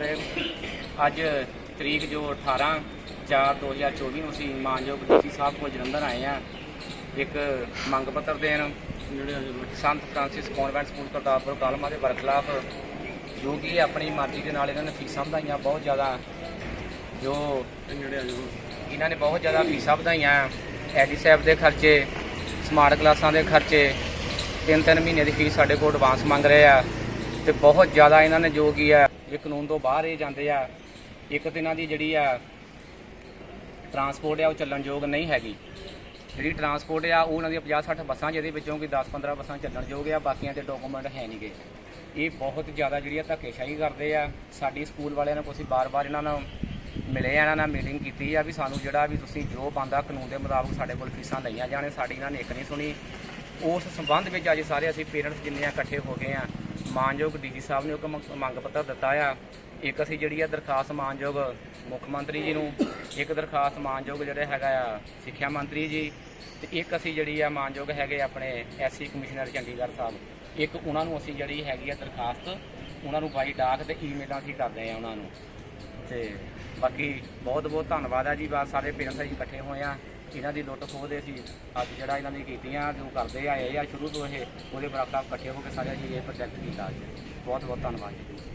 ਦੇ ਅੱਜ ਤਰੀਕ ਜੋ 18 4 2024 ਨੂੰ ਅਸੀਂ ਮਾਨਯੋਗ ਡੀਸੀ ਸਾਹਿਬ ਕੋਲ ਜਲੰਧਰ ਆਏ ਆ ਇੱਕ ਮੰਗ ਪੱਤਰ ਦੇਣ ਸੰਤ ਫ੍ਰਾਂਸਿਸ ਕਨਵੈਂਟ ਸਕੂਲ ਕਰਤਾਰਪੁਰ ਕਾਲਮਾ ਦੇ ਬਰਖਲਾਫ ਜੋ ਕਿ ਆਪਣੀ ਮਰਜ਼ੀ ਦੇ ਨਾਲ ਇਹਨਾਂ ਨੇ ਫੀਸਾਂ ਵਧਾਈਆਂ ਬਹੁਤ ਜ਼ਿਆਦਾ ਜੋ ਇਹਨਾਂ ਨੇ ਬਹੁਤ ਜ਼ਿਆਦਾ ਫੀਸਾਂ ਵਧਾਈਆਂ ਐਡੀ ਸਾਹਿਬ ਦੇ ਖਰਚੇ ਸਮਾਰਟ ਕਲਾਸਾਂ ਦੇ ਖਰਚੇ ਤਿੰਨ ਤਿੰਨ ਮਹੀਨੇ ਦੀ ਫੀਸ ਸਾਡੇ ਕੋਲ ਐਡਵਾਂਸ ਮੰਗ ਰਹੇ ਆ। ਤੇ ਬਹੁਤ ਜ਼ਿਆਦਾ ਇਹਨਾਂ ਨੇ ਜੋ ਕੀ ਹੈ ਇਹ ਕਾਨੂੰਨ ਤੋਂ ਬਾਹਰ ਇਹ ਜਾਂਦੇ ਆ। ਇੱਕ ਤਾਂ ਇਹਨਾਂ ਦੀ ਜਿਹੜੀ ਆ ਟਰਾਂਸਪੋਰਟ ਆ, ਉਹ ਚੱਲਣ ਯੋਗ ਨਹੀਂ ਹੈਗੀ। ਜਿਹੜੀ ਟਰਾਂਸਪੋਰਟ ਆ, ਉਹ ਉਹਨਾਂ ਦੀਆਂ 50 60 ਬੱਸਾਂ ਜਿਹਦੇ ਵਿੱਚੋਂ ਕਿ 10 15 ਬੱਸਾਂ ਚੱਲਣ ਯੋਗ ਆ, ਬਾਕੀਆਂ ਤੇ ਡਾਕੂਮੈਂਟ ਹੈ ਨਹੀਂ ਨਹੀਂਗੇ ਇਹ ਬਹੁਤ ਜ਼ਿਆਦਾ ਜਿਹੜੀ ਆ ਧੱਕੇਸ਼ਾਹੀ ਕਰਦੇ ਆ। ਸਾਡੀ ਸਕੂਲ ਵਾਲਿਆਂ ਨੂੰ ਕੋਈ ਬਾਰ-ਬਾਰ ਇਹਨਾਂ ਨੂੰ ਮਿਲੇ ਆ, ਇਹਨਾਂ ਨਾਲ ਮੀਟਿੰਗ ਕੀਤੀ ਆ ਵੀ ਸਾਨੂੰ ਜਿਹੜਾ ਵੀ ਤੁਸੀਂ ਜੋ ਬੰਦਾ ਕਾਨੂੰਨ ਦੇ ਮੁਤਾਬਕ ਸਾਡੇ ਕੋਲ ਫੀਸਾਂ ਲਈਆਂ ਜਾਣੇ, ਸਾਡੀ ਇਹਨਾਂ ਨੇ ਇੱਕ ਨਹੀਂ ਸੁਣੀ। ਉਸ ਸੰਬੰਧ ਵਿੱਚ ਅੱਜ ਸਾਰੇ ਅਸੀਂ ਪੇਰੈਂਟਸ ਜਿੰਨੇ ਆ ਇਕੱਠੇ ਹੋ ਗਏ ਆ ਮਾਨਯੋਗ ਡੀਜੀ ਸਾਹਿਬ ਨੇ ਇੱਕ ਮੰਗ- ਪੱਤਰ ਦਿੱਤਾ ਆ। ਇੱਕ ਅਸੀਂ ਜਿਹੜੀ ਆ ਦਰਖਾਸਤ ਮਾਨਯੋਗ ਮੁੱਖ ਮੰਤਰੀ ਜੀ ਨੂੰ, ਇੱਕ ਦਰਖਾਸਤ ਮਾਨਯੋਗ ਜਿਹੜੇ ਹੈਗਾ ਆ ਸਿੱਖਿਆ ਮੰਤਰੀ ਜੀ, ਤੇ ਇੱਕ ਅਸੀਂ ਜਿਹੜੀ ਆ ਮਾਨਯੋਗ ਹੈਗੇ ਆਪਣੇ ਐਸਸੀ ਕਮਿਸ਼ਨਰ ਚੰਡੀਗੜ੍ਹ ਸਾਹਿਬ। ਇੱਕ ਉਹਨਾਂ ਨੂੰ ਅਸੀਂ ਜਿਹੜੀ ਹੈਗੀ ਆ ਦਰਖਾਸਤ, ਉਹਨਾਂ ਨੂੰ ਬਾਈ ਡਾਕ ਤੇ ਈਮੇਲਾਂ ਅਸੀਂ ਕਰਦੇ ਆ ਉਹਨਾਂ ਨੂੰ। ਤੇ ਬਾਕੀ ਬਹੁਤ ਬਹੁਤ ਧੰਨਵਾਦ ਆ ਜੀ ਬਾ ਸਾਰੇ ਪੇਰੈਂਟਸ ਅਸੀਂ ਇਕੱਠੇ ਹੋਏ ਆ। ਇਹਨਾਂ ਦੀ ਲੁੱਟ ਖੋਹ ਦੇ ਅਸੀਂ ਅੱਜ ਜਿਹੜਾ ਇਹਨਾਂ ਦੀ ਕੀਤੀਆਂ, ਜੋ ਕਰਦੇ ਆਏ ਆ ਸ਼ੁਰੂ ਤੋਂ ਇਹ, ਉਹਦੇ ਬਰਾਬਰ ਇਕੱਠੇ ਹੋ ਕੇ ਸਾਰੇ ਅਸੀਂ ਇਹ ਪ੍ਰੋਜੈਕਟ ਕੀਤਾ ਅੱਜ। ਬਹੁਤ ਬਹੁਤ ਧੰਨਵਾਦ ਜੀ।